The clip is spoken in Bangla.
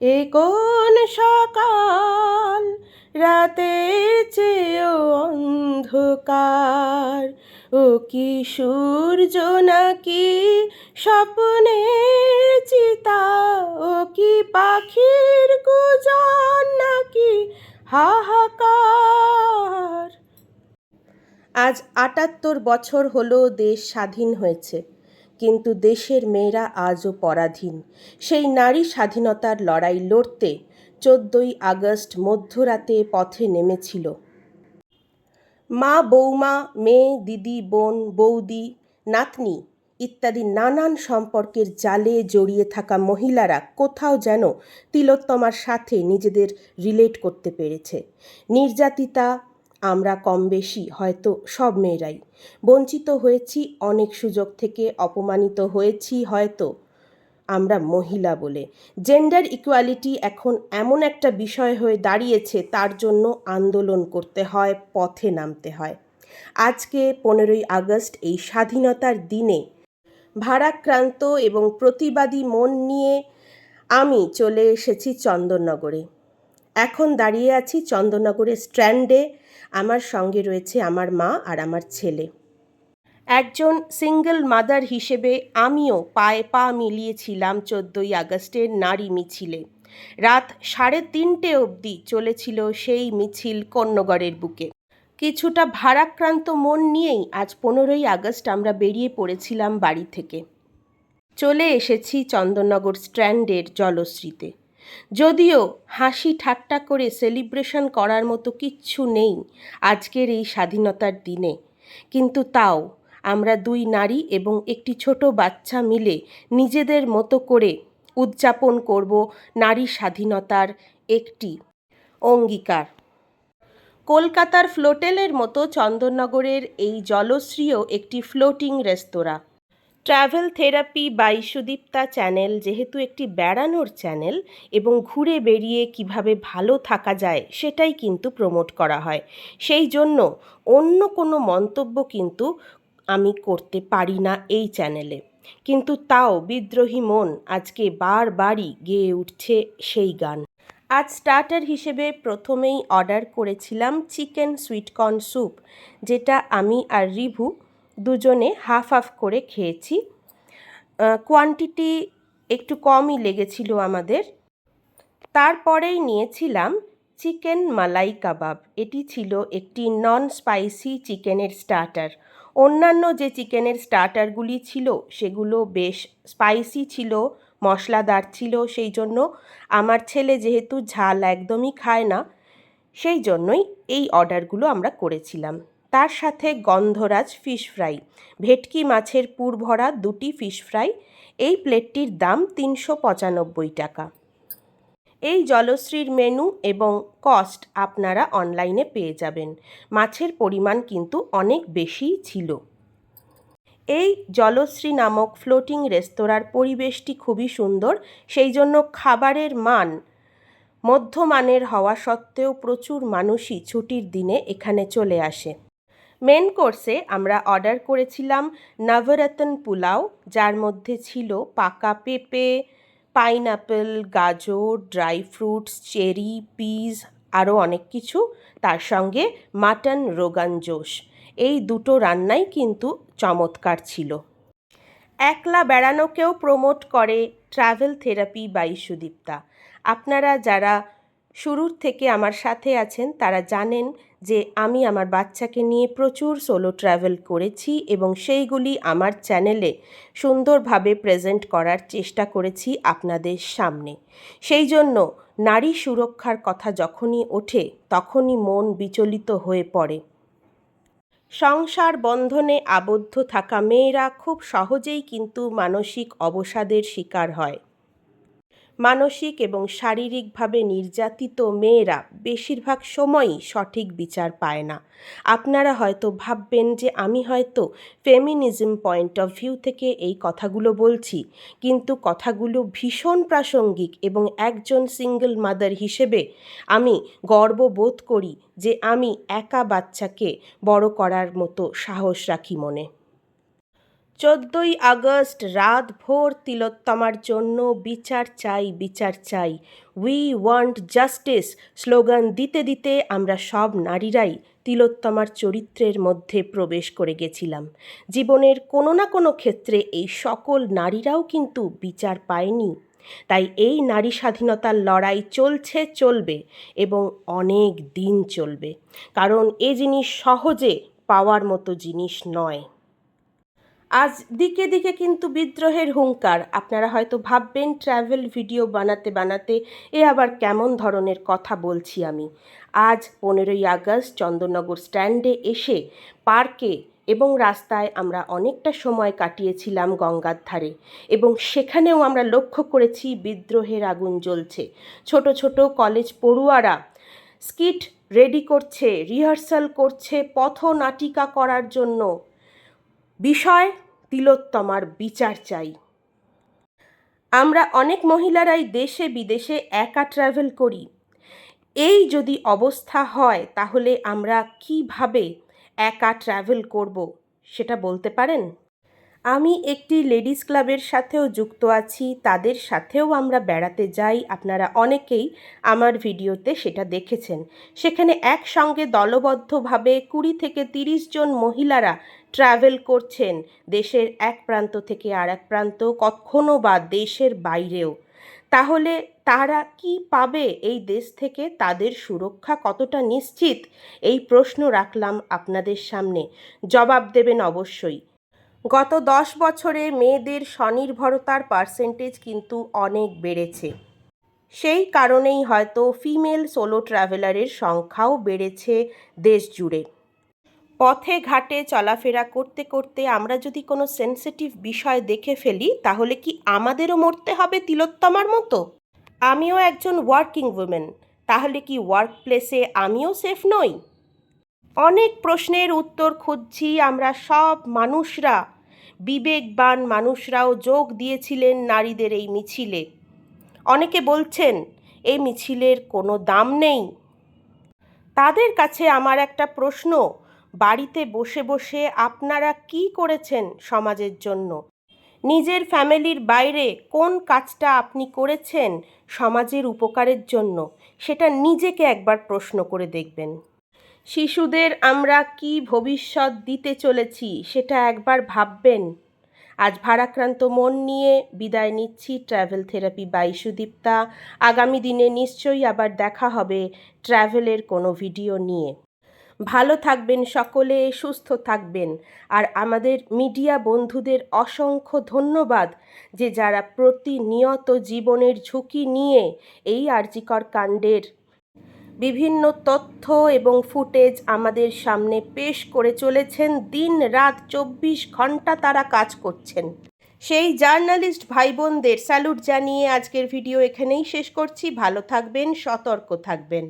এ কোন সকাল? রাতের চেয়েও অন্ধকার। ও কি সূর্য নাকি স্বপ্নের চিতা? ও কি পাখির কুজন নাকি হাহাকার? আজ আটাত্তর বছর হলো দেশ স্বাধীন হয়েছে। কিন্তু দেশের মেয়েরা আজও পরাধীন। সেই নারী স্বাধীনতার লড়াই লড়তে চোদ্দই আগস্ট মধ্যরাতে পথে নেমেছিল। মা, বৌমা, মেয়ে, দিদি, বোন, বৌদি, নাতনি ইত্যাদি নানান সম্পর্কের জালে জড়িয়ে থাকা মহিলারা কোথাও যেন তিলোত্তমার সাথে নিজেদের রিলেট করতে পেরেছে। নির্যাতিতা আমরা কম বেশি হয়তো সব মেয়েরাই। বঞ্চিত হয়েছি, অনেক সুযোগ থেকে অপমানিত হয়েছি হয়তো আমরা মহিলা বলে। জেন্ডার ইকুয়ালিটি এখন এমন একটা বিষয় হয়ে দাঁড়িয়েছে, তার জন্য আন্দোলন করতে হয়, পথে নামতে হয়। আজকে পনেরোই আগস্ট, এই স্বাধীনতার দিনে ভারাক্রান্ত এবং প্রতিবাদী মন নিয়ে আমি চলে এসেছি চন্দননগরে। এখন দাঁড়িয়ে আছি চন্দননগরের স্ট্র্যান্ডে। আমার সঙ্গে রয়েছে আমার মা আর আমার ছেলে। একজন সিঙ্গল মাদার হিসেবে আমিও পায়ে পা মিলিয়েছিলাম চোদ্দোই আগস্টের নারী মিছিলে। রাত সাড়ে তিনটে অবধি চলেছিল সেই মিছিল কন্যগড়ের বুকে। কিছুটা ভারাক্রান্ত মন নিয়েই আজ পনেরোই আগস্ট আমরা বেরিয়ে পড়েছিলাম বাড়ি থেকে। চলে এসেছি চন্দননগর স্ট্র্যান্ডের জলশ্রীতে। যদিও হাসি ঠাট্টা করে সেলিব্রেশন করার মতো কিচ্ছু নেই আজকের এই স্বাধীনতার দিনে। কিন্তু তাও আমরা দুই নারী এবং একটি ছোট বাচ্চা মিলে নিজেদের মতো করে উদযাপন করব নারী স্বাধীনতার একটি অঙ্গীকার। কলকাতার ফ্লোটেলের মতো চন্দননগরের এই জলশ্রীও একটি floating restaurant travel therapy by Sudipta channel যেহেতু একটি বেড়ানোর চ্যানেল এবং ঘুরে বেরিয়ে কীভাবে ভালো থাকা যায় সেটাই কিন্তু প্রমোট করা হয়। সেই জন্য অন্য কোনো মন্তব্য কিন্তু আমি করতে পারি না এই চ্যানেলে। কিন্তু তাও বিদ্রোহী মন আজকে বারবারই গেয়ে উঠছে সেই গান। আজ স্টার্টার হিসেবে প্রথমেই অর্ডার করেছিলাম চিকেন সুইটকর্ন স্যুপ, যেটা আমি আর রিভু দুজনে হাফ হাফ করে খেয়েছি। কোয়ান্টিটি একটু কমই লেগেছিল আমাদের। তারপরেই নিয়েছিলাম চিকেন মালাই কাবাব এটি ছিল একটি নন স্পাইসি চিকেনের স্টার্টার অন্যান্য যে চিকেনের স্টার্টারগুলি ছিল, সেগুলো বেশ স্পাইসি ছিল, মশলাদার ছিল, সেই জন্য আমার ছেলে যেহেতু ঝাল একদমই খায় না, সেই জন্যই এই অর্ডারগুলো আমরা করেছিলাম। তার সাথে গন্ধরাজ ফিশ ফ্রাই ভেটকি মাছের পুর ভরা দুটি ফিশ ফ্রাই এই প্লেটটির দাম তিনশো পঁচানব্বই টাকা। এই জলশ্রীর মেনু এবং কস্ট আপনারা অনলাইনে পেয়ে যাবেন। মাছের পরিমাণ কিন্তু অনেক বেশিই ছিল। এই জলশ্রী নামক ফ্লোটিং রেস্তোরাঁর পরিবেশটি খুবই সুন্দর। সেই জন্য খাবারের মান মধ্যমানের হওয়া সত্ত্বেও প্রচুর মানুষই ছুটির দিনে এখানে চলে আসে। মেন কোর্সে আমরা অর্ডার করেছিলাম নবরত্ন পোলাও যার মধ্যে ছিল পাকা পেঁপে পাইনঅ্যাপেল গাজর ড্রাই ফ্রুটস চেরি পিস আরও অনেক কিছু, তার সঙ্গে মাটন রোগান জোশ এই দুটো রান্নাই কিন্তু চমৎকার ছিল। একলা বেড়ানোকেও প্রমোট করে ট্রাভেল থেরাপি বাই সুদীপ্তা আপনারা যারা শুরুর থেকে আমার সাথে আছেন তারা জানেন যে আমি আমার বাচ্চাকে নিয়ে প্রচুর সোলো ট্রাভেল করেছি এবং সেইগুলি আমার চ্যানেলে সুন্দরভাবে প্রেজেন্ট করার চেষ্টা করেছি আপনাদের সামনে। সেই জন্য নারী সুরক্ষার কথা যখনই ওঠে, তখনই মন বিচলিত হয়ে পড়ে। সংসার বন্ধনে আবদ্ধ থাকা মেয়েরা খুব সহজেই কিন্তু মানসিক অবসাদের শিকার হয়। মানসিক এবং শারীরিকভাবে নির্যাতিত মেয়েরা বেশিরভাগ সময়ই সঠিক বিচার পায় না। আপনারা হয়তো ভাববেন যে আমি হয়তো ফেমিনিজম পয়েন্ট অফ ভিউ থেকে এই কথাগুলো বলছি, কিন্তু কথাগুলো ভীষণ প্রাসঙ্গিক এবং একজন সিঙ্গল মাদার হিসেবে আমি গর্ববোধ করি যে আমি একা বাচ্চাকে বড় করার মতো সাহস রাখি মনে। চোদ্দোই আগস্ট রাত ভোর তিলোত্তমার জন্য বিচার চাই বিচার চাই। উই ওয়ান্ট জাস্টিস স্লোগান দিতে দিতে আমরা সব নারীরাই তিলোত্তমার চরিত্রের মধ্যে প্রবেশ করে গেছিলাম। জীবনের কোনো না কোনো ক্ষেত্রে এই সকল নারীরাও কিন্তু বিচার পায়নি। তাই এই নারী স্বাধীনতার লড়াই চলছে, চলবে এবং অনেক দিন চলবে। কারণ এ জিনিস সহজে পাওয়ার মতো জিনিস নয়। আজ দিকে দিকে কিন্তু বিদ্রোহের হুঙ্কার। আপনারা হয়তো ভাববেন ট্র্যাভেল ভিডিও বানাতে বানাতে এ আবার কেমন ধরনের কথা বলছি আমি। আজ পনেরোই আগস্ট, চন্দননগর স্ট্যান্ডে এসে পার্কে এবং রাস্তায় আমরা অনেকটা সময় কাটিয়েছিলাম গঙ্গার ধারে এবং সেখানেও আমরা লক্ষ্য করেছি বিদ্রোহের আগুন জ্বলছে। ছোট ছোট কলেজ পড়ুয়ারা স্কিট রেডি করছে রিহার্সাল করছে, পথনাটিকা করার জন্য। বিষয় তিলোত্তমার বিচার চাই। আমরা অনেক মহিলারাই দেশে বিদেশে একা ট্রাভেল করি। এই যদি অবস্থা হয়, তাহলে আমরা কীভাবে একা ট্রাভেল করব, সেটা বলতে পারেন? আমি একটি লেডিস ক্লাবের সাথেও যুক্ত আছি, তাদের সাথেও আমরা বেড়াতে যাই। আপনারা অনেকেই আমার ভিডিওতে সেটা দেখেছেন। সেখানে একসঙ্গে দলবদ্ধভাবে কুড়ি থেকে তিরিশ জন মহিলারা ট্রাভেল করছেন। দেশের এক প্রান্ত থেকে আর এক প্রান্ত, কখনো বা দেশের বাইরেও। তাহলে তারা কি পাবে এই দেশ থেকে? তাদের সুরক্ষা কতটা নিশ্চিত? এই প্রশ্ন রাখলাম আপনাদের সামনে। জবাব দেবেন অবশ্যই। গত দশ বছরে মেয়েদের স্বনির্ভরতার পার্সেন্টেজ কিন্তু অনেক বেড়েছে। সেই কারণেই হয়তো ফিমেল সোলো ট্রাভেলারের সংখ্যাও বেড়েছে দেশ জুড়ে। পথে ঘাটে চলাফেরা করতে করতে আমরা যদি কোনো সেন্সিটিভ বিষয় দেখে ফেলি, তাহলে কি আমাদেরও মরতে হবে তিলোত্তমার মতো? আমিও একজন ওয়ার্কিং উমেন তাহলে কি ওয়ার্ক প্লেসে আমিও সেফ নই? অনেক প্রশ্নের উত্তর খুঁজছি আমরা সব মানুষরা। বিবেকবান মানুষরাও যোগ দিয়েছিলেন নারীদের এই মিছিলে। অনেকে বলছেন এই মিছিলের কোনো দাম নেই? তাদের কাছে আমার একটা প্রশ্ন, বাড়িতে বসে বসে আপনারা কি করেছেন সমাজের জন্য? নিজের ফ্যামিলির বাইরে কোন কাজটা আপনি করেছেন সমাজের উপকারের জন্য? সেটা নিজেকে একবার প্রশ্ন করে দেখবেন। শিশুদের আমরা কি ভবিষ্যৎ দিতে চলেছি সেটা একবার ভাববেন। আজ ভারাক্রান্ত মন নিয়ে বিদায় নিচ্ছি ট্র্যাভেল থেরাপি বাই সুদীপ্তা। আগামী দিনে নিশ্চয়ই আবার দেখা হবে ট্র্যাভেলের কোনো ভিডিও নিয়ে। ভালো থাকবেন সকলে, সুস্থ থাকবেন। আর আমাদের মিডিয়া বন্ধুদের অসংখ্য ধন্যবাদ যে যারা প্রতিনিয়ত জীবনের ঝুঁকি নিয়ে এই আর্জিকর কাণ্ডের বিভিন্ন তথ্য এবং ফুটেজ আমাদের সামনে পেশ করে চলেছেন। দিন রাত চব্বিশ ঘণ্টা তারা কাজ করছেন। সেই জার্নালিস্ট ভাই বোনদের স্যালুট জানিয়ে আজকের ভিডিও এখানেই শেষ করছি। ভালো থাকবেন, সতর্ক থাকবেন।